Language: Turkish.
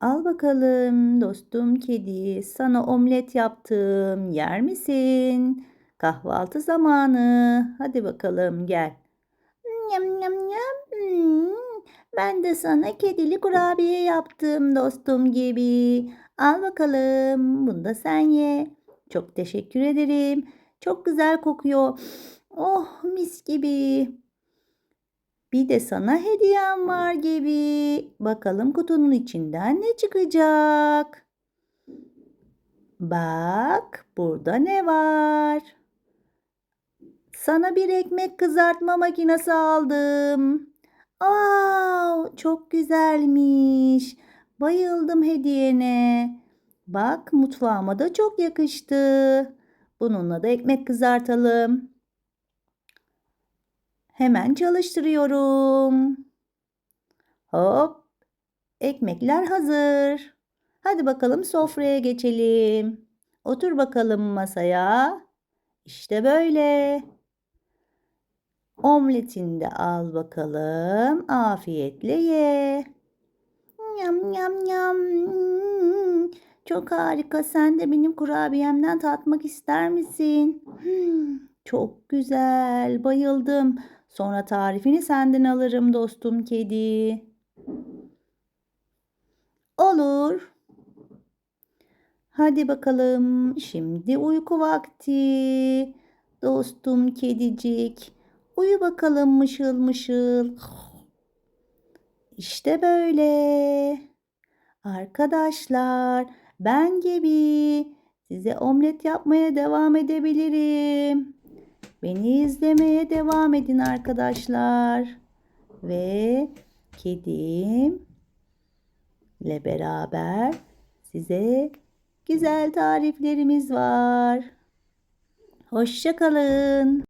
Al bakalım dostum kedi, sana omlet yaptım. Yer misin? Kahvaltı zamanı. Hadi bakalım gel. Yam yam yam. Hmm. Ben de sana kedili kurabiye yaptım dostum gibi. Al bakalım. Bunu da sen ye. Çok teşekkür ederim. Çok güzel kokuyor. Oh mis gibi. Bir de sana hediyem var gibi. Bakalım kutunun içinden ne çıkacak? Bak, burada ne var? Sana bir ekmek kızartma makinesi aldım. Aa, çok güzelmiş. Bayıldım hediyene. Bak, mutfağıma da çok yakıştı. Bununla da ekmek kızartalım. Hemen çalıştırıyorum. Hop. Ekmekler hazır. Hadi bakalım sofraya geçelim. Otur bakalım masaya. İşte böyle. Omletini de al bakalım. Afiyetle ye. Yam yam yam. Çok harika. Sen de benim kurabiyemden tatmak ister misin? Hmm, Çok güzel. Bayıldım. Sonra tarifini senden alırım dostum kedi. Olur. Hadi bakalım. Şimdi uyku vakti. Dostum kedicik. Uyu bakalım mışıl mışıl. İşte böyle. Arkadaşlar, ben gibi size omlet yapmaya devam edebilirim. Beni izlemeye devam edin arkadaşlar. Ve kedimle beraber size güzel tariflerimiz var. Hoşça kalın.